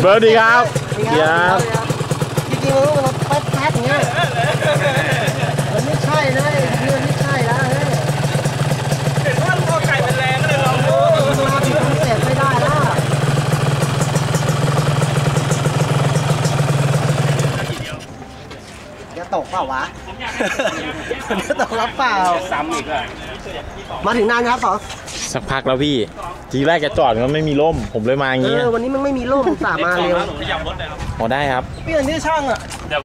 เบิร์ดดีครับดีครับจริงๆมันต้องเป็นแป๊ดๆอย่างเงี้ยมันไม่ใช่นะไอ้เรื่องไม่ใช่แล้วเฮ้ยเห็นว่าพอไก่มันแรงก็เลยลองดูมันมาที่คอนเซ็ปต์ไม่ได้แล้วจะตกเปล่าวะจะตกรับเปล่า ซ้ำอีกอะมาถึงนานครับสอง สักพักแล้วพี่ ทีแรกจะจอดมันไม่มีร่ม ผมเลยมาอย่างเองี้อวันนี้มันไม่มีร่มสาห์มาเร็วขยับรถเลยครับพอได้ครับ เปลี่ยนที่ช่างอะ